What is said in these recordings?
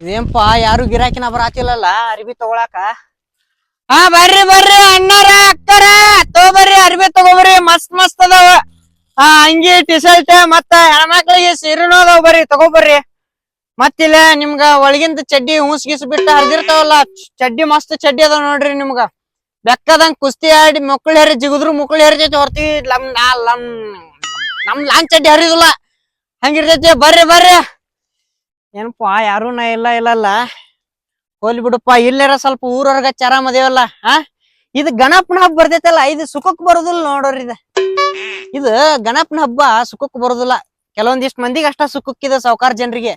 ಇದೇನ್ಪ, ಯಾರು ಗಿರಾಕಿನ ಬರಾತಿಲ್ಲಲ್ಲ ಅರ್ಬಿ ತಗೊಳಾಕ. ಹಾ, ಬರ್ರಿ ಬರ್ರಿ, ಅಣ್ಣಾರ, ಅಕ್ಕರ ತಗೋಬರ್ರಿ ಅರ್ಬಿ ತಗೋಬರ್ರಿ ಮಸ್ತ್ ಮಸ್ತ್ ಅದಾವ. ಹಾ, ಅಂಗಿ ಟಿ ಶರ್ಟ್ ಮತ್ತ ಹೆಣ್ಮಕ್ಳಿಗೆ ಸೀರೆನು ಅದಾವ ಬರ್ರಿ ತಗೋಬರ್ರಿ ಮತ್ತಿಲ್ಲ, ನಿಮ್ಗ ಒಳಗಿಂದ ಚಡ್ಡಿ ಹುಸ್ ಗಿಸ್ ಬಿಟ್ಟು ಹರಿದಿರ್ತಾವಲ್ಲ, ಚಡ್ಡಿ ಮಸ್ತ್ ಚಡ್ಡಿ ಅದಾವ ನೋಡ್ರಿ ನಿಮ್ಗ. ಬೆಕ್ಕದಂಗ್ ಕುಸ್ತಿ ಆಡಿ ಮಕ್ಳು ಹೇರಿ ಜಿಗುದ್ರು ಮಕ್ಳು ಹೇರ್ತೈತಿ ಹೊರ್ತೀವಿ ನಾ, ಲಮ್, ನಮ್ ಲಾಂಗ್ ಚಡ್ಡಿ ಹರಿದಿಲ್ಲ. ಹಂಗಿರ್ತೈತಿ, ಬರ್ರಿ ಬರ್ರಿ. ಏನಪ್ಪ, ಯಾರು ನಾ ಇಲ್ಲ, ಇಲ್ಲಲ್ಲ. ಹೋಲಿ ಬಿಡಪ್ಪ, ಇಲ್ಲಾರ ಸ್ವಲ್ಪ ಊರವ್ರಗ ಚರ ಅದೇವಲ್ಲ ಹಾ ಇದು ಗಣಪನ ಹಬ್ಬ ಬರ್ತೈತಲ್ಲ, ಇದು ಸುಖಕ್ ಬರೋದಿಲ್ಲ ನೋಡೋರಿ ಇದು. ಇದು ಗಣಪನ ಹಬ್ಬ ಸುಖಕ್ ಬರೋದಿಲ್ಲ. ಕೆಲವೊಂದಿಷ್ಟ್ ಮಂದಿಗೆ ಅಷ್ಟ ಸುಖಕ್ಕಿದೆ ಸಾವುಕಾರ ಜನರಿಗೆ.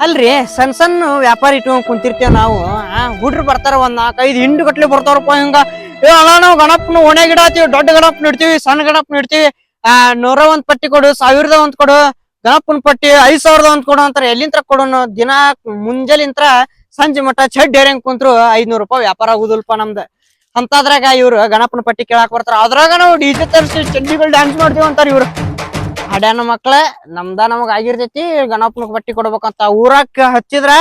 ಅಲ್ರಿ, ಸಣ್ ಸಣ್ಣ ವ್ಯಾಪಾರ ಇಟ್ಕೊಂಡ್ ಕುಂತಿರ್ತೇವ ನಾವು, ಆ? ಹುಡ್ರು ಬರ್ತಾರ ಒಂದ್ ನಾಲ್ಕೈದು ಹಿಂಡು ಗಟ್ಲೆ ಬರ್ತಾರಪ್ಪ ಹಿಂಗ. ಏ ಅಣ್ಣ ನಾವು ಗಣಪನ ಒಣೆ ಗಿಡ ಹತ್ತೀವಿ, ದೊಡ್ಡ ಗಣಪನ ಇಡ್ತೀವಿ ಸಣ್ಣ ಗಣಪನ ಇಡ್ತೀವಿ. ಆ ನೂರ ಒಂದ್ ಪಟ್ಟಿ ಕೊಡು, ಸಾವಿರದ ಒಂದ್ ಕೊಡು. ಗಣಪನ ಪಟ್ಟಿ ಐದ್ ಸಾವಿರದ ಒಂದ್ ಕೊಡು ಅಂತಾರೆ. ಎಲ್ಲಿಂತ್ರ ಕೊಡೋನು ದಿನ ಮುಂಜಾಲಿಂತ್ರ ಸಂಜೆ ಮಟ್ಟ ಚಡ್ ಹೇರಂಗ್ ಕುಂತ್ರು ಐದ್ನೂರು ರೂಪಾಯಿ ವ್ಯಾಪಾರ ಆಗುದಿಲ್ಪ ನಮ್ದು. ಅಂತದ್ರಾಗ ಇವ್ರು ಗಣಪನ ಪಟ್ಟಿ ಕೇಳಾಕ್ ಬರ್ತಾರ. ಅದ್ರಾಗ ನಾವು ಡಿಜೆ ತರಿಸಿ ಚಡ್ಡಿಗಳು ಡ್ಯಾನ್ಸ್ ಮಾಡ್ತೀವಿ ಅಂತಾರ ಇವ್ರು. ಹಡ್ಯಾನ ಮಕ್ಳ, ನಮ್ದ ನಮಗ್ ಆಗಿರ್ತೈತಿ, ಗಣಪನ ಪಟ್ಟಿ ಕೊಡ್ಬೇಕಂತ ಊರಾಗ ಹಚ್ಚಿದ್ರ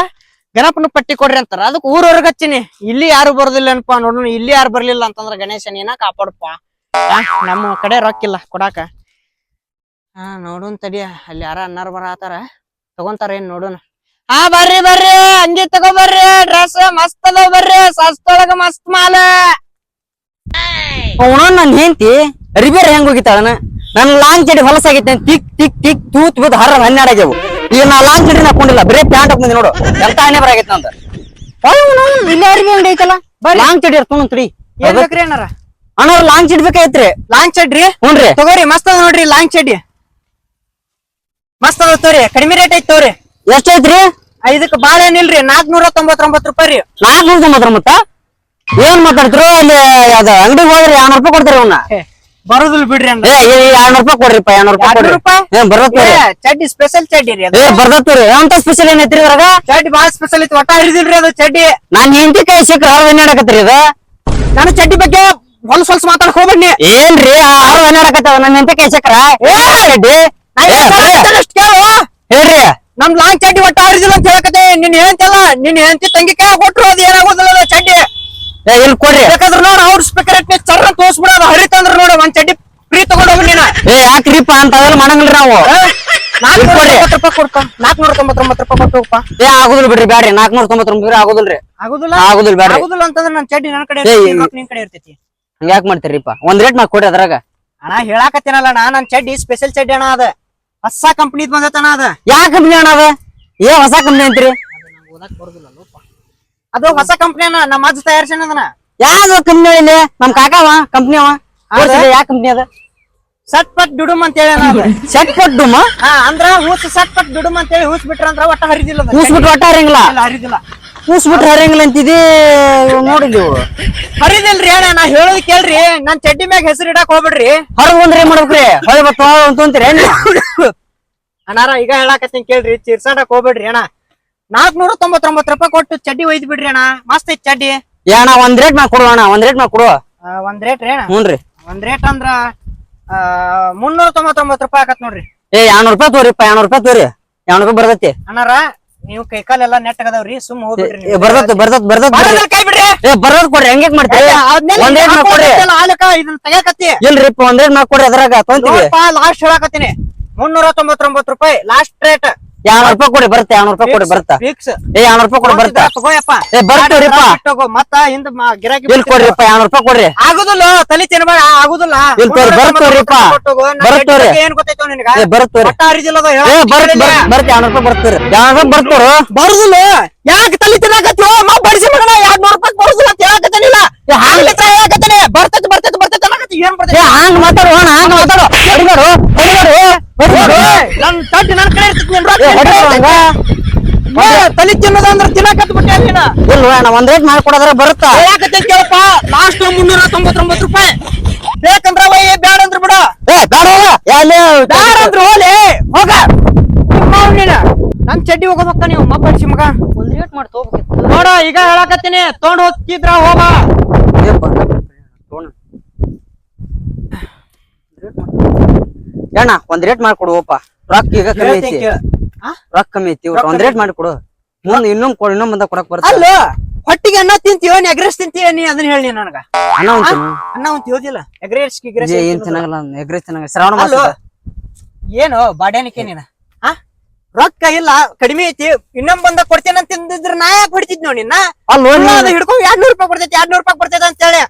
ಗಣಪನ ಪಟ್ಟಿ ಕೊಡ್ರಿ ಅಂತಾರ. ಅದಕ್ಕೆ ಊರವ್ರಿಗೆ ಹಚ್ಚಿನಿ. ಇಲ್ಲಿ ಯಾರು ಬರೋದಿಲ್ಲನಪ್ಪ ನೋಡೋಣ ಇಲ್ಲಿ ಯಾರು ಬರ್ಲಿಲ್ಲ ಅಂತಂದ್ರ ಗಣೇಶನ ಏನ ಕಾಪಾಡಪ್ಪ. ನಮ್ಮ ಕಡೆ ರೊಕ್ಕಿಲ್ಲ ಕೊಡಾಕ. ಹಾ ನೋಡೋನ್ ತಡಿ. ಅಲ್ಲಿ ಯಾರ ಅನ್ನಾರ ಬರತಾರ ತಗೊಂತಾರ ಏನ್ ನೋಡೋಣ ಹಾ ಬರ್ರಿ ಬರ್ರಿ. ಅಂಗಿ ತಗೋ ಬರ್ರಿ ಡ್ರೆಸ್ ಮಸ್ತ್ ಅದಾವ ಬರ್ರಿ. ಸಸ್ತೊಳಗ ಮಸ್ತ್ ಮಾಲ. ಅವನ ನನ್ ಹೆಂಡತಿ. ರಿಬೇರ್ ಹೆಂಗ್ ಹೋಗಿತ್ತಾಳನ ನನ್ ಲಾಂಗ್ ಚಡಿ ಹೊಲಸಾಗೈತೆ ತಿಕ್ ತಿಕ್ ತಿಕ್ ತೂತ್ ಬಿದ್ದು ಹರ ಹನ್ನೆರಡಾಗ್ಯವು ಈಗ ನಾ ಲಾಂಗ್ ಚಡಿ ಹಾಕೊಂಡಿಲ್ಲ ಬರೀ ಪ್ಯಾಂಟ್ ಹಾಕೊಂಡಿ ನೋಡು. ಎಂತ ಹಣ್ಣೆ ಬರಾಗೈತೆ ನಂದ. ಇಲ್ಲಿ ಅರ್ಬಿ ಅಂಗಡಿ ಐತಲ್ಲ ಲಾಂಗ್ ಚಡಿ ಇರ್ತದ ತಡಿ ಏನ್ ಬೇಕ್ರಿ ಅಣ್ಣಾರ? ಅಣ್ಣ ಲಾಂಗ್ ಚಡಿ ಬೇಕಾಯ್ತ್ರಿ ಲಾಂಗ್ ಚಡ್ರಿ ಹ್ಞೂನ್ರಿ. ತಗೋರಿ ಮಸ್ತ್ ಅದ ನೋಡ್ರಿ ಲಾಂಗ್ ಚಡ್ಡಿ. ಮಸ್ತ್ ಅದ ತೋರಿ. ಕಡಿಮೆ ರೇಟ್ ಐತಿ ತೋರಿ. ಎಷ್ಟೈತ್ರಿ ಇದಕ್ ಬಾಳ ಏನಿಲ್ರಿ. ನಾಲ್ಕನೂರ ತೊಂಬತ್ತೊಂಬತ್ತು ರೂಪಾಯಿ ರೀ. ನಾಲ್ಕನೂರ ತೊಂಬತ್ತೊಂಬತ್ತ ಏನ್ ಮಾತಾಡ್ತಿರೋ? ಅಲ್ಲಿ ಯಾವ್ದು ಅಂಗಡಿಗೆ ಹೋದ್ರಿ ಎರಡ್ನೂರು ರೂಪಾಯಿ ಕೊಡ್ತಾರ ಅವ್ನ. ಬರೋದಿಲ್ಲ ಬಿಡ್ರಿ ಅಣ್ಣ ಏ ಎರಡ್ನೂರು ರೂಪಾಯಿ ಕೊಡ್ರಿಪ್ಪ ಎರಡ್ನೂರು ರೂಪಾಯಿ ಕೊಡ್ರಿ. ರೂಪಾಯಿ? ಏ, ಚಡ್ಡಿ ಸ್ಪೆಷಲ್ ಚಡ್ಡಿ ರೀ ಅದು. ಏ ಬರ್ತತ್ರಿ ಅಂತ ಸ್ಪೆಷಲ್ ಏನೈತ್ರಿ ಇದ್ರಾಗ? ಚಡ್ಡಿ ಬಾಳ ಸ್ಪೆಷಲ್ ಐತಿ ಒಟ್ಟ ಹಿಡಿದಿಲ್ರಿ ಅದು ಚಡ್ಡಿ. ನಾನ್ ಹೆಂಡತಿ ಕೈ ಸಿಕ್ಕ ಹರ ಏನಾಡಕತ್ರಿ ಇದು? ನಾನು ಚಡ್ಡಿ ಬಗ್ಗೆ ಹೊಲ್ಸ್ ಹೊಲ್ಸ್ ಮಾತಾಡಕ್ ಹೋಗ್ಬೇಡಿ ಏನ್ರಿ ಹರ ಹನ್ನೆರಡಕತ್ತಾವ ನನ್ನ ಹೆಂಡತಿ ಕೈ ಸಿಕ್ರ ಏ! ಕೇಳು ಹೇಳ್ರಿ. ನಮ್ ಲಾಂಗ್ ಚಡ್ಡಿ ಒಟ್ಟ ಆಡಿದಿಲ್ಲ ಅಂತ ಹೇಳಕತ್ತೆ. ನಿನ್ ಹೇಳ್ತಿಲ್ಲ ನಿನ್ ಹೆಂಡತಿ ತಂಗಿ ಕೈ ಕೊಟ್ರು ಅದು ಏನಾಗೋದಿಲ್ಲ ಚಡ್ಡಿ. ಏ ಇಲ್ಲಿ ಕೊಡ್ರಿ. ಬೇಕಾದ್ರೆ ನೋಡ ಅವ್ರ ಸ್ಪೀಕರ್ ಇಟ್ಟು ಚರ್ರ ತೋರ್ಸ್ಬಿಡೋದು ಹರಿತಂದ್ರ ನೋಡಿ ಒಂದ್ ಚಡ್ಡಿ ಫ್ರೀ ತಗೊಂಡ್ ಹೋಗಿ ನೀನ. ಏ ಯಾಕ್ರಿಪ್ಪ ಅಂತ ಅವೆಲ್ಲ ಮಾಡಂಗಿಲ್ರಿ ನಾವು. ತೊಂಬತ್ತು ರೂಪಾಯಿ ಕೊಡ್ಪ ನಾಲ್ಕುನೂರ ತೊಂಬತ್ತೊಂಬತ್ತು ರೂಪಾಯಿ ಕೊಟ್ಟು ಹೋಗಪ್ಪ ಏ ಆಗುದಿಲ್ಲ ಬಿಡ್ರಿ ಬ್ಯಾಡ್ರಿ. ನಾಲ್ಕನೂರ ತೊಂಬತ್ತೊಂಬತ್ತು ಆಗುದಿಲ್ರಿ. ಆಗುದಿಲ್ಲ? ಆಗುದಿಲ್ಲ ಬ್ಯಾಡ್ರಿ. ಆಗುದಿಲ್ಲ ಅಂತಂದ್ರೆ ನನ್ನ ಚಡ್ಡಿ ನನ್ನ ಕಡೆ ನಿನ್ ಕಡೆ ಇರ್ತೈತಿ. ಹಂಗ ಯಾಕೆ ಮಾಡ್ತೀರಿಪ್ಪ? ಒಂದ್ ರೇಟ್ ನಾ ಕೊಡ್ರಿ ಅದ್ರಾಗ. ಅಣ್ಣ ಹೇಳಾಕತ್ತೀನಲ್ಲ ಅಣ್ಣ ನನ್ ಚಡ್ಡಿ ಸ್ಪೆಷಲ್ ಚಡ್ಡಿ ಅಣ್ಣ ಅದ. ಹೊಸ ಕಂಪ್ನಿ ಬಂದೈತಣ್ಣ ಅದ. ಯಾವ ಕಂಪ್ನಿ ಅಣ್ಣ ಅದ? ಏ ಹೊಸ ಕಂಪ್ನಿ ಅಂತೀರಿ? ಅದು ಹೊಸ ಕಂಪ್ನಿ ಅಣ್ಣ ನಮ್ಮ ಅಜ್ಜ ತಯಾರಿಸ್ಯಾನ ಅದನ್ನ. ಯಾವ ಕಂಪ್ನಿ ಇಲ್ಲಿ? ನಮ್ ಕಾಕವ ಕಂಪ್ನಿ ಅವ. ಯಾವ ಕಂಪ್ನಿ ಅದ? ಸಟ್ ಪಟ್ ದುಡುಮ್ ಅಂತ ಹೇಳಿ ಸಟ್ಪಟ್ ಸೆಟ್ ಕೊಟ್ಟುಮ ಹಾ ಅಂದ್ರ ಹೂಸ್ ಸಟ್ಪಟ್ ಪಟ್ ದುಡುಮ್ ಅಂತ ಹೇಳಿ ಹೂಸ್ ಬಿಟ್ರ ಅಂದ್ರ ಒಟ್ಟ ಹರಿದಿಲ್ಲ ಹೂಸ್ ಕೂಸ್ಬಿಟ್ಟು ಒಟ್ಟ ಹರಿದಿಲ್ಲ. ಕೂಸ್ಬಿಟ್ಟು ಹರಂಗಿಲ್ಲ ಅಂತಿದಿ? ನೋಡಿದ್ವಿ ಹರಿದಿಲ್ರಿ ಅಣ್ಣ ನಾ ಹೇಳೋದ್ ಕೇಳ್ರಿ. ನನ್ ಚಡ್ಡಿ ಮ್ಯಾಗ ಹೆಸರು ಇಡಕ್ ಹೋಗ್ಬಿಡ್ರಿ. ಹೊರಗ್ ಬಂದ್ರೆ ಏನ್ ಮಾಡ್ಬೇಕ್ರಿ? ಹೊಳೆ ಬತ್ತ ಅಂತೀರಿ ಏನ್? ಅಣ್ಣಾರ ಈಗ ಹೇಳಾಕತ್ತೀನಿ ಕೇಳ್ರಿ ಚಿರ್ಸಾಡಕ್ ಹೋಗ್ಬಿಡ್ರಿ ಅಣ್ಣ. ನಾಲ್ಕನೂರ ತೊಂಬತ್ತೊಂಬತ್ತು ರೂಪಾಯಿ ಕೊಟ್ಟು ಚಡ್ಡಿ ಒಯ್ದು ಬಿಡ್ರಿ ಅಣ್ಣ. ಮಸ್ತ್ ಐತಿ ಚಡ್ಡಿ. ಏ ಅಣ್ಣ ಒಂದ್ ರೇಟ್ ಮ್ಯಾಗ ಕೊಡು ಅಣ್ಣ ಒಂದ್ ರೇಟ್ ಮ್ಯಾಗ ಕೊಡು. ಆ, ಒಂದ್ ರೇಟ್ ರೀ ಅಣ್ಣ. ಹ್ಞೂನ್ರಿ ಒಂದ್ ರೇಟ್ ಅಂದ್ರ ಆ, ಮುನ್ನೂರ ತೊಂಬತ್ತೊಂಬತ್ತು ರೂಪಾಯಿ ಆಗತ್ ನೋಡ್ರಿ. ಏ ಎರಡ್ನೂರ್ ರೂಪಾಯಿ ತೋರಿಪ್ಪ ಎರಡ್ನೂರ್ ರೂಪಾಯಿ ತೋರಿ. ಎರಡ್ನೂರ್ ರೂಪಾಯಿ ಬರ್ತೈತಿ? ಅಣ್ಣಾರ ನೀವು ಕೈ ಕಾಲೆಲ್ಲ ನೆಟ್ಟಗದವ್ರಿ ಸುಮ್ ಹೋಗ್ಬಿಡ್ರಿ ಏ, ಬರ್ತತ್ ಬರ್ತತ್ ಬರ್ತತ್ ಬಿಡ್ರಿ. ಬರೋದಿಲ್ಲ ಕೈ ಬಿಡ್ರಿ. ಏ ಬರೋದ್ ಕೊಡ್ರಿ ಹೆಂಗ್ ಮಾಡ್ತೀರಿ? ಅದ್ನೆಲ್ಲ ಒಂದ್ ರೇಟ್ ಮ್ಯಾಗ ಕೊಡ್ರಿ ಹಾಕೋದೈತಲ್ಲ, ಆಲಕ ಇದನ್ನ ತೆಗ್ಯಾಕತ್ತಿ. ಇಲ್ರಿಪ್ಪ ಒಂದ್ ರೇಟ್ ಮ್ಯಾಗ ಕೊಡ್ರಿ ಅದ್ರಾಗ ತೊಂತೀವಿ ನೋಡ್ಪಾ ಲಾಸ್ಟ್ ಹೇಳಾಕತ್ತೀನಿ ಮುನ್ನೂರ ತೊಂಬತ್ತೊಂಬತ್ತು ರೂಪಾಯಿ ಲಾಸ್ಟ್ ರೇಟ್ ಎರಡ್ನೂರ್ ರೂಪಾಯಿ ಕೊಡಿ ಬರುತ್ತೆ ಎರಡ್ನೂರ್ ರೂಪಾಯಿ ಕೊಡಿ ಬರುತ್ತೆ? ಫಿಕ್ಸ್ ಏ ಎರಡ್ನೂರ್ ರೂಪಾಯಿ ಕೊಡಿ ಬರುತ್ತೆ? ತಗೋಯಪ್ಪ. ಏ, ಬರ್ತೀವ್ರಿಪ್ಪ. ತಗೋ ಮತ್ತ ಹಿಂದ ಗಿರಾಕಿ ಇಲ್ಲಿ ಕೊಡ್ರಿಪ್ಪ ಎರಡ್ನೂರ್ ರೂಪಾಯಿ ಕೊಡ್ರಿ? ಆಗುದಿಲ್ಲ ತಲಿ ತಿನ್ಬೇಡ ಆಗುದಿಲ್ಲ. ಇಲ್ಲಿ ತೋರಿ, ಬರ್ತೀವ್ರಿಪ್ಪ. ಬರ್ತೀವ್ರಿ. ಏನ್ ಗೊತ್ತೈತೋ ನಿನಗ? ಏ ಬರುತ್ತೋರಿ ಒಟ್ಟ ಹರಿದಿಲ್ಲ ಅದು, ಏ ಬರ್ತ್ ಕೇಳಿಲ್ಲ. ಎರಡ್ನೂರ್ ರೂಪಾಯಿ ಬರ್ತೀರಿ ಎರಡ್ನೂರ್ ಬರ್ತಾರ ಬರುದಿಲ್ಲ. ಯಾಕೆ ತಲಿ ತಿನ್ನಾಕತ್ತೀವೋ? ಮಾ ಬಡಿಸಿ ಮಗನ ಎರಡ್ ನೂರ್ ರೂಪಾಯಿ ಬರುದಿಲ್ಲ ಅಂತ ಹೇಳಾಕತ್ತೀನಿಲ್ಲ ಹಾಂಗ್ಲಿತ್ರ ಹೇಳಾಕತ್ತೀನಿ. ಬರ್ತೈತಿ ಬರ್ತೈತಿ ಬರ್ತೈತಿ ಅನ್ನಕತ್ತಿ. ಏನ್ ಬರ್ತೈತಿ? ಹಂಗ್ ಮಾತಾಡು ಹಂಗ್ ಮಾತಾಡು. ನನ್ ತಟ್ಟಿ ನನ್ ಕಡೆ. ಏ, ತಲಿ ತಿನ್ನೋದು ಅಂದ್ರೆ ತಿನ್ನಾಕತ್ ಬಿಟ್ಟೆ ನೀನ. ಇಲ್ವಾ ಅಣ್ಣ ಒಂದ್ ರೇಟ್ ಮಾಡ್ಕೊಡೋದ್ರ ಬರುತ್ತಾ? ಹೇಳಾಕತ್ತೀನಿ ಕೇಳಪ್ಪ? ಲಾಸ್ಟ್ ಮುನ್ನೂರ ತೊಂಬತ್ತೊಂಬತ್ತು ರೂಪಾಯಿ. ಬೇಕಂದ್ರ ಒಯ್ ಬ್ಯಾಡ ಅಂದ್ರ ಬಿಡ. ಏ ಬೇಡ ಎಲ್ಲಿ ಬ್ಯಾಡ ಅಂದ್ರ ಹೋಲಿ ಹೋಗ. ನೀನ. ನನ್ ಚಡ್ಡಿ ಹೋಗೋದ್ ಹೋಗ್ತ ನೀವು ಮಬ್ಬಡಿಸಿ ಮಗ. ಒಂದ್ ರೇಟ್ ಮಾಡಿ ತಗೋಬೇಕಿತ್ತು ನೋಡ ಈಗ ಹೇಳಾಕತ್ತೀನಿ ತೊಗೊಂಡ್ ಹೋಗ್ತಿದ್ರ ಹೋಗ. ಅಣ್ಣ ಒಂದ್ ರೇಟ್ ಮಾಡ್ಕೊಡು ಓಪ ರೊಕ್ಕ ಈಗ ಕಮ್ಮಿ ಐತಿ? ರೊಕ್ಕ ಕಮ್ಮಿ ಐತಿ ಒಂದ್ ರೇಟ್ ಮಾಡ್ಕೊಡು. ಮುಂದ್ ಇನ್ನೊಂದ್ ಕೊಡು ಇನ್ನೊಂದ್ ಬಂದ ಕೊಡಕ್ ಬರ್ತಾ ಅಲ್ಲ ಹೊಟ್ಟಿಗೆ ಅನ್ನ ತಿಂತೀವ ನೀ ಎಗ್ರೆಸ್ ತಿಂತೀಯ ನೀ ಅದನ್ನ ಹೇಳಿ ನೀ ನನಗ. ಅನ್ನ ಒಂದ್ ಅನ್ನ ಅಂತ ತಿಳಿದಿಲ್ಲ ಎಗ್ರೆಸ್ ಗಿಗ್ರೆಸ್ ಏನ್ ಚೆನ್ನಾಗಲ್ಲ ಎಗ್ರೆಸ್ ಚೆನ್ನಾಗ ಶ್ರಾವಣ ಮಾಸ ಏನು ಬಾಡ್ಯಾನಿಕೆ ನೀನ? ಆ? ರೊಕ್ಕ ಇಲ್ಲ ಕಡಿಮೆ ಐತಿ ಇನ್ನೊಂದ್ ಬಂದ ಕೊಡ್ತೇನೆ ಅಂತ ತಿಂದಿದ್ರ ನಾ ಯಾಕೆ ಹೊಡಿತಿದ್ ನೋಡಿ ಅಲ್ಲೋ ಅದು ಹಿಡ್ಕೊಂಡು ಎರಡ್ ನೂರ್ ರೂಪಾಯಿ ಕೊಡ್ತೈತಿ ಎರಡ್ ನೂರ್ ರೂಪಾಯಿ ಕೊಡ್ತೈತಿ ಅಂತ ಹೇಳಿ.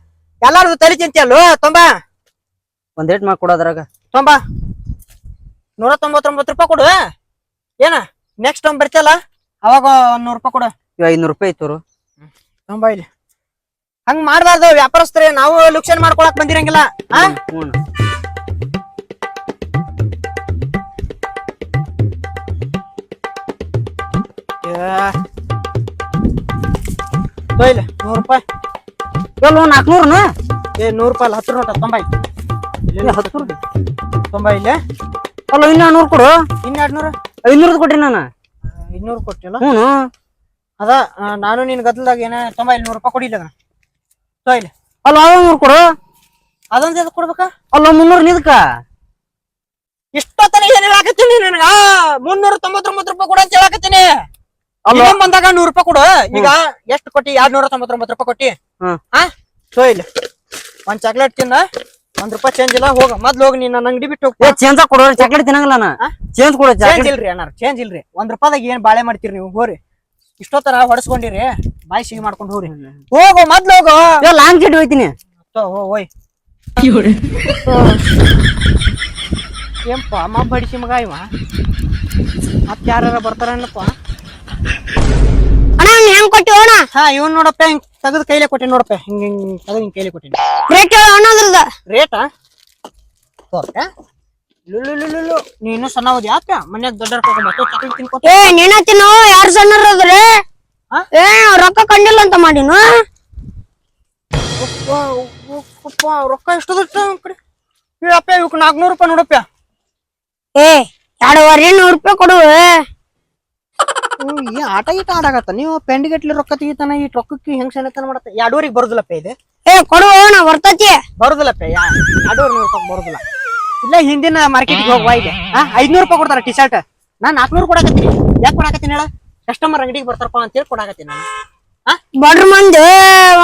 ಎಲ್ಲಾರು ತಲೆ ತಿಂತಿಯಲ್ಲೋ ತೊಂಬ? ಒಂದ್ ರೇಟ್ ಮಾಡ್ಕೊಡೋದ್ರಾಗ ತೊಂಬ? ನೂರ ತೊಂಬತ್ತೊಂಬತ್ತು ರೂಪಾಯಿ ಕೊಡು ಏನ? ನೆಕ್ಸ್ಟ್ ಟೈಮ್ ಬರ್ತಿಯಲ್ಲ ಅವಾಗ ಒಂದ್ ನೂರ್ ರೂಪಾಯಿ ಕೊಡು. ಇವ್ ಐದ್ನೂರ್ ರೂಪಾಯಿ ಇತ್ತು ತೊಂಬ ಇಲ್ಲಿ. ಹಂಗ್ ಮಾಡ್ಬಾರ್ದು ವ್ಯಾಪಾರಸ್ಥರೇ ನಾವು ಲುಕ್ಷನ್ ಮಾಡ್ಕೊಳಕ್ ಬಂದಿರಂಗಿಲ್ಲ ಆ? ಹ್ಞೂ ತೊಯ್ಲೆ ನೂರ್ ರೂಪಾಯಿ. ಎಲ್ಲೋ ನಾಲ್ಕನೂರ್ನ ಏ ನೂರು ರೂಪಾಯಿ ಅಲ್ಲ ಹತ್ತು ನೋಟ ತೊಂಬೈ. ಇಲ್ಲಿ ಹತ್ತು ತೊಂಬೈ ಇಲ್ಲೇ. ಅಲ್ಲ ಇನ್ನ ನೂರ್ ಕೊಡು. ಇನ್ನ ಎರಡ್ನೂರ? ಐನೂರದ್ ಕೊಟ್ರಿ ನಾನು. ಇನ್ನೂರು ಕೊಟ್ಟಿಲ್ಲ ಹ್ಞೂ ಅದ ಆ, ನಾನು ನಿನ್ ಗದ್ದಲ್ದಾಗ ಏನ ತೊಂಬೈ ನೂರು ರೂಪಾಯಿ ಕೊಡಿಲ್ಲ ಅದನ್ನ ಇಲ್ಲಿ. ಅಲ್ಲ ಅದ ನೂರ್ ಕೊಡು. ಅದೊಂದು ಎದಕ್ ಕೊಡ್ಬೇಕಾ? ಅಲ್ಲ ಮುನ್ನೂರು ನಿದಕ್ಕ ಇಷ್ಟೊತ್ತನ ಏನ್ ಹೇಳಾಕತ್ತೀನಿ ನಿನಗ? ಮುನ್ನೂರ ತೊಂಬತ್ತೊಂಬತ್ತು ರೂಪಾಯಿ ಕೊಡು ಅಂತ ಹೇಳಾಕತ್ತೀನಿ ಅಲ್ಲ. ಇನ್ನೊಮ್ಮೆ ಬಂದಾಗ ನೂರು ರೂಪಾಯಿ ಕೊಡು. ಈಗ ಎಷ್ಟು ಕೊಟ್ಟಿ? ಎರಡ್ ನೂರ ತೊಂಬತ್ತೊಂಬತ್ತು ರೂಪಾಯಿ ಕೊಟ್ಟಿ. ಹ್ಮ್. ಹಾ ಸೊ ಇಲ್ಲಿ. ಒಂದ್ ಚಾಕ್ಲೇಟ್ ತಿನ್ನ ಒಂದ್ ರೂಪಾಯಿ ಚೇಂಜ್ ಇಲ್ಲ ಹೋಗ. ಮೊದ್ಲು ಹೋಗಿ ನಿನ್ನ ನನ್ನ ಅಂಗಡಿ ಬಿಟ್ಟು ಏ ಚೇಂಜ್ ಕೊಡೋ ಚಾಕ್ಲೇಟ್ ತಿನ್ನಂಗಿಲ್ಲ ನಾ ಚೇಂಜ್ ಕೊಡೋ ಚೇಂಜ್ ಚಾಕ್ಲೇಟ್ ಇಲ್ರಿ ಅಣ್ಣಾರ ಚೇಂಜ್ ಇಲ್ರಿ. ಒಂದ್ ರೂಪಾಯಿದಾಗ ಏನ್ ಬಾಳೆ ಮಾಡ್ತೀರಿ ನೀವು? ಹೋರಿ ಇಷ್ಟೊತ್ತರ ಹೊಡಸ್ಕೊಂಡಿರಿ. ಬಾಯಿ ಸಿಹಿ ಮಾಡ್ಕೊಂಡು ಹೋಗ್ರಿ. ಹೋಗು ಮೊದ್ಲು ಹೋಗು. ಏ ಲಾಂಗ್ ಚೀಟ್ ಹೋಯ್ತೀನಿ. ತೋ, ಹೋ ಓಯ್ ಏನ್ಪ ಅಮ್ಮ ಬಡಿಸಿ ಮಗ ಇವ. ಮತ್ ಯಾರ ಬರ್ತಾರನ್ನಪ್ಪ ಹೆಂಗ್ ಕೊಟ್ಟಿ ಅಣ್ಣ? ಹಾ ಇವನ್ ನೋಡಪ್ಪ ಹಿಂಗ್ ತೆಗೆದು ಕೈಲೇ ಕೊಟ್ಟೆ ನೋಡಪ್ಪ ಹಿಂಗ್ ಹಿಂಗ್ ತೆಗೆದು ಹಿಂಗ್ ಕೈಲೇ ರೇಟ್ ಹೇಳು ಅಣ್ಣ ಅದ್ರದ ರೇಟಾ ತೋರ್ಪ ಲುಲು ನೀನು ಸಣ್ಣ ಓದಿ ಯಾಕ ಮನ್ಯಾಗ ದೊಡ್ಡ ಚಾಕ್ಲೇಟ್ ತಿನ್ಕೊತ ಏ ನೀನ ತಿನ್ನು ಯಾರು ಏ ರೊಕ್ಕ ಕಂಡಿಲ್ಲ ಅಂತ ಮಾಡಿನ? ರೊಕ್ಕ ಎಷ್ಟು ಕಡೆ? ಏ ಅಪ್ಪ ಇವಕ್ ನಾಲ್ಕನೂರು ರೂಪಾಯಿ ನೋಡಪ್ಪ. ಏ ಎರಡುವರೆ ನೂರು ರೂಪಾಯಿ ಕೊಡು. ಈ ಆಟ ಗೀಟ ಆಡಾಗತ್ತ ನೀವು ಪೆಂಡಿಗಟ್ಲಿ ರೊಕ್ಕ ತೆಗಿತಾನ ಈ ರೊಕ್ಕಕ್ಕೆ ಹೆಂಗ್ ಸೆಣತನ ಮಾಡತ್ತ? ಎರಡೂರಿಗೆ ಬರುದಿಲ್ಲಪ್ಪ ಇದೆ? ಏ ಕೊಡು ಬರ್ತತಿ ಬರುದಿಲ್ಲಪ್ಪ ಯಾ ನೂರು ರೂಪಾಯಿ ಬರುದಿಲ್ಲ. ಇಲ್ಲ ಹಿಂದಿನ ಮಾರ್ಕೆಟ್ಗೆ ಹೋಗುವ ಇದೆ ಹಾ ಐದ್ನೂರು ರೂಪಾಯಿ ಕೊಡ್ತಾರ ಟಿ ಶರ್ಟ್ ನಾನ್ ನಾಲ್ಕನೂರು ಕೊಡಾಕತ್ತೀನಿ. ಯಾಕೆ ಕೊಡಾಕತ್ತೀನಿ ಹೇಳ? ಕಸ್ಟಮರ್ ಅಂಗಡಿಗೆ ಬರ್ತಾರಪ್ಪ ಅಂತೇಳಿ ಕೊಡಾಕತ್ತೀನಿ ನಾನು. ಬಡ್ರ ಮಂದಿ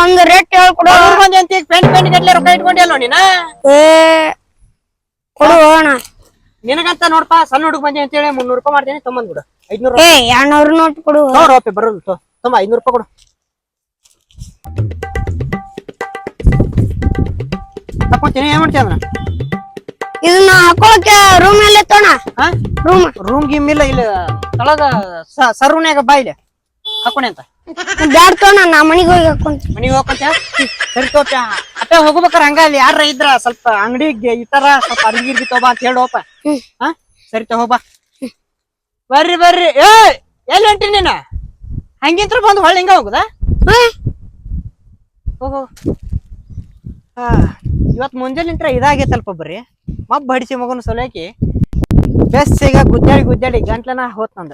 ಒಂದ್ ರೇಟ್ ಹೇಳಿ ಕೊಡು ಬಡವ್ರ್ ಮಂದಿ ಅಂತ ಪೆಂಟ್ ಪೆಂಟ್ ಗಟ್ಲೆ ರೊಕ್ಕ ಇಟ್ಕೊಂಡಿಯಲ್ಲ ನೀನ? ಏ ಕೊಡು ಅಣ್ಣ. ನಿನಗಂತ ನೋಡಪ್ಪ ಸಣ್ಣ ಹುಡುಗ ಬಂದಿ ಅಂತೇಳಿ ಮುನ್ನೂರು ರೂಪಾಯಿ ಮಾಡ್ತೀನಿ ತೊಂಬಂದ್ಬಿಡು ಐದ್ನೂರು ಏ ಎರಡ್ನೂರು ನೋಟ್ ಕೊಡು. ಸಾವಿರ ರೂಪಾಯಿ ಬರೋದು ತೊ. ತೊಂಬ ಐದ್ನೂರು ರೂಪಾಯಿ ಕೊಡು. ತಕೊಂತೀನಿ ಏನ್ ಮಾಡ್ತೀಯ ಅದನ್ನ? ಇದನ್ನ ಹಾಕೊಳಕ್ಕೆ ರೂಮ್ ಎಲ್ಲ ತೋಣ. ಹಾ ರೂಮ್ ರೂಮ್ ಗಿಮ್ ಇಲ್ಲ ಇಲ್ಲ ತಳಗ ಸರ್ವನ್ಯಾಗ ಬಾ ಇಲ್ಲಿ. ಹಾಕೊಣಿ ಅಂತ. ಬ್ಯಾಡ್ ತೋಣ ನಾ ಮನಿಗ್ ಹೋಗಿ ಹಾಕೊಂತ ಮನಿಗೆ ಹೋಗ್ಕೊಂತ ಸರಿ ತೋಪ ಅಪ್ಪ ಹೋಗ್ಬೇಕಾರ ಹಂಗ ಅಲ್ಲಿ. ಯಾರ ಇದ್ರ ಸ್ವಲ್ಪ ಅಂಗಡಿಗೆ ತರ ಸ್ವಲ್ಪ ಅರ್ಗಿ ಗಿರ್ಗಿ ತೋಬಾ ಅಂತ ಹೇಳೋಪ ಹ್ಮ್. ಹಾ ಸರಿ ತಗೋಬಾ ಬರ್ರಿ ಬರ್ರಿ. ಏ ಎಲ್ಲಿ ಹೊಂಟಿ ನೀನ? ಹಂಗಿಂತ್ರ ಬಂದು ಹೊಳ್ಳಿ ಹಿಂಗ ಹೋಗುದ? ಹೋಗು ಹಾ ಇವತ್ ಮುಂಜಾನೆ ನಿಂತ್ರ ಇದಾಗೈತಲ್ಪ ಬರ್ರಿ ಮಬ್ಬ ಬಡಿಸಿ ಮಗನ ಸೊಲಾಕಿ ಬೆಸ್ ಈಗ ಗುದ್ದಾಡಿ ಗುದ್ದಾಡಿ ಗಂಟ್ಲನ ಹೋತ್ ನಂದ.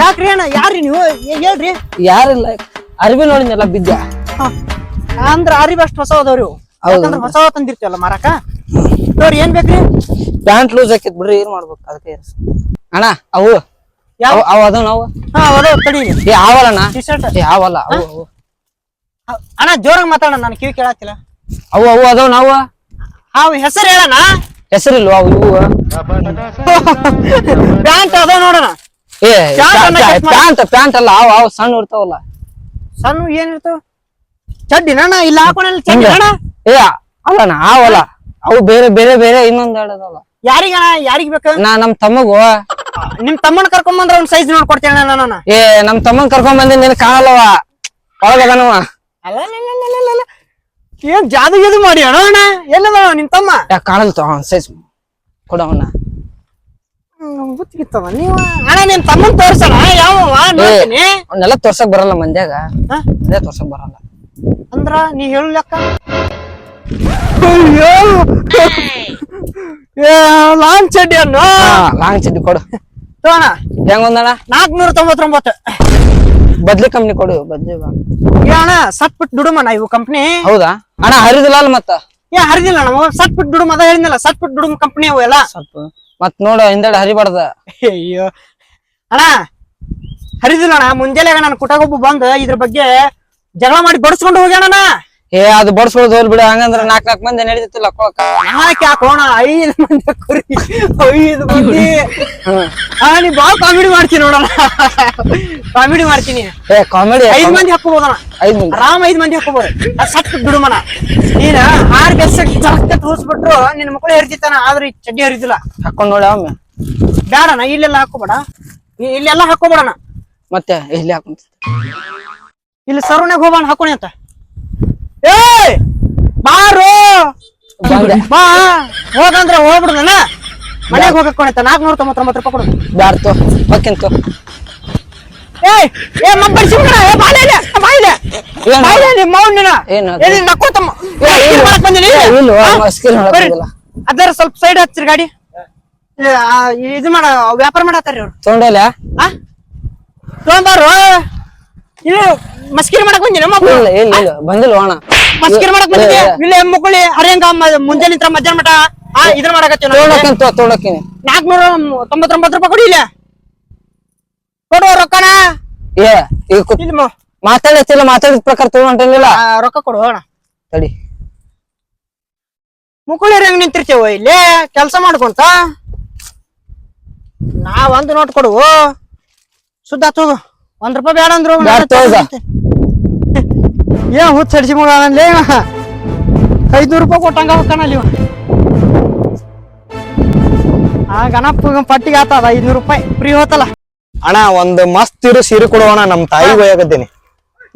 ಯಾಕ್ರಿ ಅಣ್ಣ ಯಾರ್ರಿ ನೀವು? ಏ- ಹೇಳ್ರಿ. ಯಾರಿಲ್ಲ. ಅರಿವಿ ನೋಡಿದ್ನಲ್ಲ ಬಿದ್ದ. ಹ. ಅಂದ್ರ ಅರಿವಿ ಅಷ್ಟು ಹೊಸ ಅದಾವ್ರಿ ಇವು. ಹೌದು. ಯಾಕಂದ್ರ ಹೊಸ ತಂದಿರ್ತೀವಲ್ಲ ಮಾರಾಕ? ನೋಡ್ರಿ ಏನ್ ಬೇಕ್ರಿ? ಪ್ಯಾಂಟ್ ಲೂಸ್ ಹಾಕಿತ್ ಬಿಡ್ರಿ ಏನ್ ಮಾಡ್ಬೇಕು ಅದಕ್ಕೆ ಅಣ್ಣ ಅವು. ಯಾವ? ಅವ್- ನಾವು ಹಾ ಅದಾವ ತಡಿ ಏ ಅವಲ್ಲಣ್ಣ ಟಿ ಶರ್ಟ್ ಏ ಅವಲ್ಲ ಅವು ಅವು. ಅಣ್ಣ ಜೋರಾಗಿ ಮಾತಾಡ ನಾನು ಕಿವಿ ಕೇಳತ್ತಿಲ್ಲ ಅವು ಅವು ಅದಾವ ನಾವು ಅವ್. ಹೆಸರು ಹೇಳಣ ಹೆಸರಿಲ್ವ ಅವು ಇವು? ಪ್ಯಾಂಟ್ ಅದಾವ ನೋಡಣ ಏ ಪ್ಯಾಂಟ್. ಪ್ಯಾಂಟ್ ಅಲ್ಲ ಅವು ಅವು ಸಣ್ಣ ಇರ್ತಾವಲ್ಲ. ಸಣ್ಣ ಏನಿರ್ತಾವ ಚಡ್ಡಿನ ಅಣ್ಣ ಇಲ್ಲ ಹಾಕೊಂಡಲ್ಲ ಚಡ್ಡಿ ಏ ಅಲ್ಲಣ್ಣ ಅವಲ್ಲ ಅವು ಬೇರೆ ಬೇರೆ ಬೇರೆ ಇನ್ನೊಂದ್ ಎರಡು ಯಾರಿಗಣ ಯಾರಿಗ್ ಬೇಕ? ನಾ ನಮ್ ತಮ್ಮಗು. ನಿಮ್ ತಮ್ಮನ ಕರ್ಕೊಂಡ್ ಬಂದ್ರ ಅವ್ನ ಸೈಜ್ ನೋಡ್ಕೊಡ್ತೇನೆ ಅಣ್ಣ ನಾನು. ಏ ನಮ್ ತಮ್ಮನ ಕರ್ಕೊಂಡ್ ಬಂದಿನಿ ನಿನ್ ಕಾಣಲ್ಲವ. ಒಳಗದನವ. ಅಲ್ಲ ಏನ್ ಜಾದು ಇದು ಮಾಡಿ ಅಣ್ಣ? ಅಣ್ಣ ಎಲ್ಲದ ನಿಮ್ ತಮ್ಮ? ಕಾಣಲ್ ಕಾಣಲ್ ಸೈಜ್ ಕೊಡವನ್ನ ಗೊತ್ತಿತ್ತವ ನೀವು. ಅಣ್ಣ ನಿಮ್ ತಮ್ಮನ್ ತೋರ್ಸಣ ಯಾವ ನೋಡ್ತೀನಿ. ಅವನ್ನೆಲ್ಲ ತೋರ್ಸಕ್ ಬರಲ್ಲ ಮಂದ್ಯಾಗ? ಅದೇ ತೋರ್ಸಕ್ ಬರಲ್ಲ. ಅಂದ್ರ ನೀ ಹೇಳು ಲೆಕ್ಕ. ಅಯ್ಯೋ. ಲಾಂಗ್ ಚಡ್ಡಿ ಅನ್ನು? ಲಾಂಗ್ ಚಡ್ಡಿ ಕೊಡು. ತೋಣ ಹೆಂಗೊಂದಣ ನಾಲ್ಕನೂರ ತೊಂಬತ್ತೊಂಬತ್ತು ಬದ್ಲಿ ಕಂಪ್ನಿ ಕೊಡು ಬದ್ಲಿ ಅಣ್ಣ ಸಟ್ ಬಿಟ್ಟು ದುಡುಮಣ್ಣ ಇವು ಕಂಪ್ನಿ ಹೌದಾ? ಅಣ್ಣ ಹರಿದಿಲ್ಲ ಅಲ್ಲ ಮತ್ತ? ಏ ಹರಿದಿಲ್ಲ ಅಣ್ಣ ಸಟ್ ಬಿಟ್ಟು ದುಡುಮ್ ಅದ ಹೇಳಿದ್ನಲ್ಲ ಸಟ್ ಬಿಟ್ಟು ದುಡುಮ್ ಕಂಪ್ನಿ ಅವು ಎಲ್ಲ. ಸ್ವಲ್ಪ ಮತ್ ನೋಡು ಹಿಂದಡೆ ಹರಿಬಾರ್ದ. ಅಯ್ಯೋ. ಅಣ್ಣ ಹರಿದಿಲ್ಲ ಅಣ್ಣ ಮುಂಜಾನೆ ನಾನು ಕುಟಗೊಬ್ಬ ಬಂದು ಇದ್ರ ಬಗ್ಗೆ ಜಗಳ ಮಾಡಿ ಬಡಿಸ್ಕೊಂಡು ಹೋಗ್ಯಾಣ ಏ ಅದು ಬಡ್ಸ್ಕೊಳ್ಳೋದು ಹೋಲ್ ಬಿಡ. ಹಂಗಂದ್ರ ನಾಕ್ ನಾಕ್ ಮಂದಿ ನಡೀತಿಲ್ಲ ಯಾಕೆ ಯಾಕೋಣ ಐದು ಮಂದಿ ಕುರಿ. ಐದು ಮಂದಿ. ಹಾ ನೀ ಬಾಳ್ ಕಾಮಿಡಿ ಮಾಡ್ತೀನಿ ನೋಡಣ. ಕಾಮಿಡಿ ಮಾಡ್ತೀನಿ. ಏ ಕಾಮಿಡಿ ಐದ್ ಮಂದಿ ಹಾಕೋಬೋದಣ್ಣ ಐದ್ ಮಂದಿ. ಆರಾಮ್ ಐದ್ ಮಂದಿ ಹಾಕೋಬೋದು ಅದ್ ಸಟ್ ಬಿಡುಮಣ. ನೀನ ಆರ್ ಬೆಸ್ಸಕ್ಕೆ ಜಾಸ್ತಿ ತೋರ್ಸ್ಬಿಟ್ರು ನಿನ್ ಮಕ್ಕಳು ಹರಿತಿತ್ತಾನ ಆದ್ರೆ ಈ ಚಡ್ಡಿ ಹರಿತಿಲ್ಲ ಹಾಕೊಂಡ್ ನೋಡ ಒಮ್ಮೆ? ಬೇಡಣ ಇಲ್ಲೆಲ್ಲ ಹಾಕೋಬೇಡ ಇಲ್ಲೆಲ್ಲಾ ಇಲ್ಲೆಲ್ಲ ಹಾಕೋಬೇಡಣ ಮತ್ತೆ ಇಲ್ಲಿ ಹಾಕೊಂತ ಇಲ್ಲಿ ಸರ್ವನಾಗ ಹೋಗೋಣ ಹಾಕೋಣ ಅಂತ. ಏ ಮಾರು. ಬಾ ಹೋಗಂದ್ರ ಹೋಗ್ಬಿಡುದಣ್ಣ ಮನೆಗೆ ಹೋಗಕ್ಕೋಣತ್ತ ನಾಲ್ಕುನೂರ ತೊಂಬತ್ತೊಂಬತ್ತು ರೂಪಾಯಿ ಕೊಡು. ಬ್ಯಾಡ್ತು ಏಯ್ ಏ ಏ ಬಾಯಿಲೆ? ಬಾಯಿಲೆ ನಿಮ್ಮ ಏನು? ಎಲ್ಲಿ ನಕ್ಕೋತಮ್ಮ. ಮಾಡಕ್ ಬಂದಿನಿ. ಅದರ ಸ್ವಲ್ಪ ಸೈಡ್ ಹಚ್ಚಿರಿ ಗಾಡಿ. ಇದು ಮಾಡ ವ್ಯಾಪಾರ ಮಾಡತ್ತಾರ್ರಿ ಅವ್ರು. ತೊಗೊಂಡಲ್ಲ ಆ? ಇದು ಮಸ್ಕಿರಿ ಮಾಡಕ್ ಬಂದಿನಿ ಇಲ್ಲ ಇಲ್ಲ ಇಲ್ಲ ಬಂದಿಲ್ಲ ಅಣ್ಣ ಮಸ್ಕಿರಿ ಮಾಡಕ್ ಬಂದಿದ್ದೆ ಇಲ್ಲೇ. ಮುಕ್ಕಳಿ ಹರಿಯಂಗ ಮುಂಜಾನೆ ನಿಂತ್ರ ಮಧ್ಯಾಹ್ನ ಮಟ ಆ ಇದ್ರ ಮಾಡಕತ್ತೀವಿ. ತೊಗೊಂಡಕ್ಕಿಂತ ತೊಗೊಂಡಕ್ಕಿನಿ ತೊಂಬತ್ತೊಂಬತ್ತು ರೂಪಾಯಿ ಕೊಡಿ ಇಲ್ಲ. ಕೊಡು ರೊಕ್ಕನ. ಏ ಈಗ ಇಲ್ಲಿ ಮಾತಾಡತ್ತಿಲ್ಲ ಮಾತಾಡಿದ ಪ್ರಕಾರ ತಗೊಂಡಿಲ್ಲ ರೊಕ್ಕ ಕೊಡು ಅಣ್ಣ ತಡಿ. ಮುಕ್ಕಳಿ ಹೆಂಗ್ ನಿಂತಿರ್ತೇವ ಇಲ್ಲಿ? ಕೆಲಸ ಮಾಡ್ಕೊಂತ? ನಾವ್ ಒಂದು ನೋಟ್ ಕೊಡು ಸುದ್ದ ತಗೋ. ಒಂದ್ ರೂಪಾಯಿ ಬೇಡ ಅಂದ್ರು ಬ್ಯಾಡ ತಗೋ. ಏನ್ ಹುಚ್ಚ ಹಡಿಸಿ ಮಗ ಅಲ್ಲೇ ಐದ್ನೂರು ರೂಪಾಯಿ ಕೊಟ್ಟಂಗ ಹೋಗ್ಕಣಲ್ಲಿ ಇವ. ಆ ಗಣಪ ಪಟ್ಟಿಗೆ ಆತದ ಐದ್ನೂರು ರೂಪಾಯಿ. ಫ್ರೀ ಹೋತಲ್ಲ. ಅಣ್ಣ ಒಂದ್ ಮಸ್ತ್ ಇರು ಸೀರೆ ಕೊಡೋಣ ನಮ್ ತಾಯಿಗೆ ಒಯ್ಯಾಕತ್ತೀನಿ.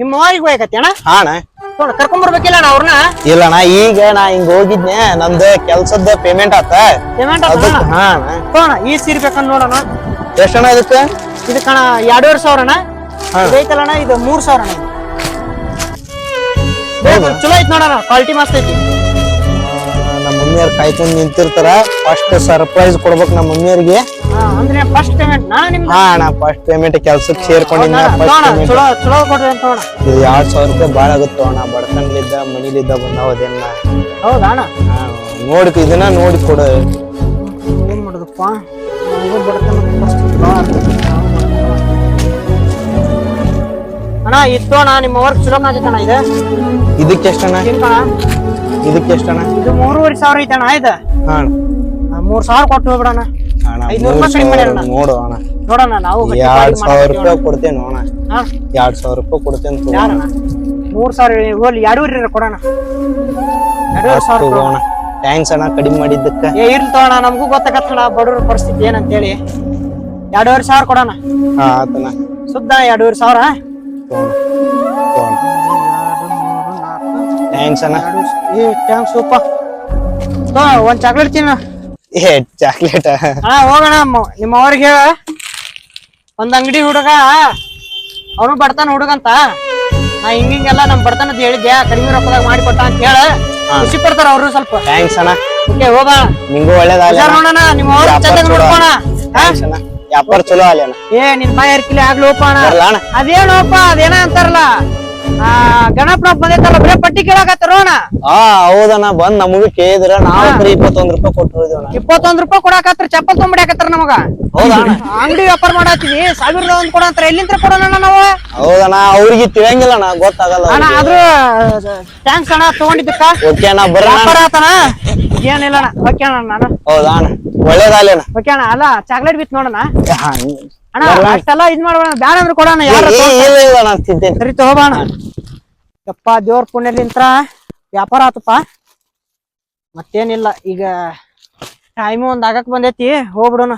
ನಿಮ್ಮ ಮಾರಿಗೆ ಹೋಗಕತ್ತಿ ಅಣ್ಣ? ಹಾ ಅಣ್ಣ. ನೋಡ ಕರ್ಕೊಂಡ್ ಬರ್ಬೇಕಿಲ್ಲ ಅಣ್ಣ ಅವ್ರನ್ನ? ಇಲ್ಲಣ್ಣ ಈಗ ನಾ ಹಿಂಗ್ ಹೋಗಿದ್ನೆ ನಂದ್ ಕೆಲ್ಸದ ಪೇಮೆಂಟ್ ಆತ. ಪೇಮೆಂಟ್ ಅದಕ್ಕ ಹಾ ಅಣ್ಣ. ತೋಣ ಈ ಸೀರೆ ಬೇಕಂದ್ ನೋಡೋಣ. ಎಷ್ಟಣ್ಣ ಇದಕ್ಕ? ಇದು ಕಣ ಎರಡೂವರೆ ಸಾವಿರ ಅಣ್ಣ. ಅಣ್ಣ? ಇದು ಮೂರ್ ಸಾವಿರ ಚಲೋ ಐತ್ ನೋಡೋಣ ಕ್ವಾಲಿಟಿ ಮಸ್ತ್ ಐತಿ. ನಮ್ಮ ಮಮ್ಮಿಯವ್ರ ಕಾಯ್ಕೊಂಡ್ ನಿಂತಿರ್ತಾರ. ಫಸ್ಟ್ ಸರ್ಪ್ರೈಸ್ ಕೊಡ್ಬೇಕು ನಮ್ಮ ಮಮ್ಮಿಯವ್ರಿಗೆ. ಅಂದ್ರೆ ಫಸ್ಟ್ ಪೇಮೆಂಟ್ ನಾ ನಿಮ್ದು? ಹಾ ಅಣ್ಣ ಫಸ್ಟ್ ಪೇಮೆಂಟ್ ಕೆಲ್ಸಕ್ಕೆ ಸೇರ್ಕೊಂಡಿನ? ಫಸ್ಟ್ ಪೇಮೆಂಟ್ ಚಲೋ ಚಲೋ ಕೊಡ್ರಿ ಅಂತ ನೋಡ ಇದು ಎರಡ್ ಸಾವಿರ ರೂಪಾಯಿ ಬಾಳ ಆಗುತ್ತೋ ಅಣ್ಣ? ಬಡತನಲಿದ್ದ ಮನಿಲಿದ್ದ ಬಂದಾವ ಹೌದಾ ಅಣ್ಣ? ನೋಡಿ ಇದನ್ನ ನೋಡಿ ಕೊಡು. ಏನ್ ಮಾಡುದಪ್ಪ? ನನಗೂ ಬಡತನ ಫಸ್ಟ್ ಭಾಳ ಅಣ್ಣ ಇತ್ತು ಅಣ್ಣ ನಿಮ್ಮ ವರ್ಕ್ ಚಲೋ ಅಣ್ಣ ಇದು. ಇದಕ್ಕೆ ಎಷ್ಟಣ್ಣ ಕಣ ಇದಕ್ಕೆ ಎಷ್ಟಣ್ಣ ಇದು ಮೂರುವರೆ ಸಾವಿರ ಐತೆ ಅಣ್ಣ ಇದು. ಹಾ ಅಣ್ಣ. ಮೂರ್ ಸಾವಿರ ಕೊಟ್ಟು ಹೋಗ್ಬಿಡಣ ಅಣ್ಣ. ಮೂರ್ ರೂಪಾಯಿ ಕಡಿಮೆ. ನೋಡು ಅಣ್ಣ. ನೋಡೋಣ ನಾವು ಎರಡ್ ಸಾವಿರ ರೂಪಾಯಿ ಕೊಡ್ತೇನೆ ಅಣ್ಣ. ಹಾ? ಎರಡ್ ಸಾವಿರ ರೂಪಾಯಿ ಕೊಡ್ತೇನೆ ತಗೋ ಯಾರಣ್ಣ? ಮೂರ್ ಸಾವಿರ ಹೋಗ್ಲಿ ಎರಡೂವರೆ ಕೊಡೋಣ. ಎರಡೂವರೆ ಸಾವಿರ. ತಗೋಣ ಥ್ಯಾಂಕ್ಸ್ ಅಣ್ಣ. ಕಡಿಮೆ ಮಾಡಿದ್ದಕ್ಕೆ. ಏ ಇರ್ಲಿ ತಗೋಣ ನಮಗೂ ಗೊತ್ತಾಗತ್ತಣ ಬಡವ್ರ ಪರಿಸ್ಥಿತಿ ಏನಂತೇಳಿ. ಎರಡೂವರೆ ಸಾವಿರ ಕೊಡೋಣ. ಹಾ ಆತನ ಸುದ್ದ ಎರಡೂವರೆ ಸಾವಿರ. ತಗೋಣ ತಗೋಣ ಥ್ಯಾಂಕ್ಸ್ ಅಣ್ಣ. ಏ ಥ್ಯಾಂಕ್ಸ್ ತಗೋ ಒಂದ್ ಚಾಕ್ಲೇಟ್ ತಿನ್ನ. ಏ ಚಾಕ್ಲೇಟ್ ಹಾ ಹೋಗೋಣ ನಿಮ್ಮ ಅವ್ರಿಗೆ ಹೇಳ. ಒಂದ್ ಅಂಗಡಿ ಹುಡುಗ ಅವನು ಬಡತನ ಹುಡುಗಂತ ನಾ ಹಿಂಗಿಂಗೆಲ್ಲ ನಮ್ ಬಡತನದ ಹೇಳಿದ್ದೆ ಕಡಿಮೆ ರೊಕ್ಕದಾಗ ಮಾಡಿಕೊಟ್ಟ ಅಂತ ಹೇಳ. ಖುಷಿ ಪಡ್ತಾರ ಅವ್ರು ಸ್ವಲ್ಪ. ಥ್ಯಾಂಕ್ಸ್ ಅಣ್ಣ. ಓಕೆ ಹೋಗೋಣ ನಿಂಗೂ ಒಳ್ಳೇದಾಗಲಿ ಹುಷಾರ್ ನೋಡೋಣ ನಿಮ್ಮ ಅವ್ರ ಚಲೋ ನೋಡ್ಕೋಣ. ಥ್ಯಾಂಕ್ಸ್ ಅಣ್ಣ. ವ್ಯಾಪಾರ ಚಲೋ ಆಲಿ ಏ ನಿನ್ ಬಾಯಿ ಹರ್ಕಿಲಿ ಆಗ್ಲೋಪ ಅಣ್ಣ. ಅಣ್ಣ. ಅದೇನೋಪ್ಪ ಅದೇನ ಅಂತಾರಲ್ಲ? ಆ ಗಣಪನ ಬಂದೈತಲ್ಲ ಬರೇ ಪಟ್ಟಿ ಕೇಳಾಕತ್ತಾರ ಅಣ್ಣ? ಹಾ ಹೌದಣ್ಣ ಬಂದ್ ನಮಗೂ ಕೇಳಿದ್ರ. ನಾವು ಬರೀ ಇಪ್ಪತ್ತೊಂದ್ ರೂಪಾಯಿ ಕೊಟ್ಟು ಹೋಯ್ದೇವಣ್ಣ ಇಪ್ಪತ್ತೊಂದ್ ರೂಪಾಯಿ ಕೊಡಾಕತ್ರ ಚಪ್ಪಲ್ ತೊಗೊಂಬಿಡಾಕತ್ತಾರ ನಮಗ? ಹೌದಾ ಅಣ್ಣ? ಅಂಗಡಿ ವ್ಯಾಪಾರ ಮಾಡತ್ತೀವಿ ಸಾವಿರದ ಒಂದ್ ಕೊಡಂತಾರ ಎಲ್ಲಿಂದ ಕೊಡೋಣ ನಾವು? ಹೌದಣ್ಣ ಅವ್ರಿಗೆ ತಿಳಿಯಂಗಿಲ್ಲ ಅಣ್ಣ ಗೊತ್ತಾಗಲ್ಲ ಅಣ್ಣ ಆದ್ರೂ ಥ್ಯಾಂಕ್ಸ್ ಅಣ್ಣ ತಗೊಂಡಿದ್ದಕ್ಕ. ಓಕೆ ಅಣ್ಣ ಬರ್ರಿ ಅಣ್ಣ. ವ್ಯಾಪಾರ ಏನಿಲ್ಲ ಅಣ್ಣ ಓಕೆ ಅಣ್ಣ ನಾನು. ಹೌದಾ ಅಣ್ಣ? ಒಳ್ಳೇದಾಗಲಿ ಅಣ್ಣ. ಓಕೆ ಅಣ್ಣ ಅಲ್ಲ ಚಾಕ್ಲೇಟ್ ಬಿತ್ ನೋಡೋಣ ಅಣ್ಣ ಅಷ್ಟೆಲ್ಲ ಇದ್ ಮಾಡ್ಬೇಡ ಬ್ಯಾಡ ಅಂದ್ರೆ ಕೊಡೋಣ ಯಾರ ತಿಂತೇನೆ. ಸರಿ ತಗೋಬಾಣ ಯಪ್ಪ ದೇವ್ರ ಪುಣ್ಯಲಿಂತ್ರ ವ್ಯಾಪಾರ ಆತಪ್ಪ. ಮತ್ತೇನಿಲ್ಲ ಈಗ ಟೈಮು ಒಂದ್ ಆಗಕ್ ಬಂದೈತಿ ಹೋಗ್ಬಿಡೋಣ.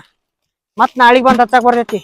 ಮತ್ ನಾಳಿಗ್ ಬಂದ್ ಹತ್ತಾಕ ಬರ್ತೈತಿ.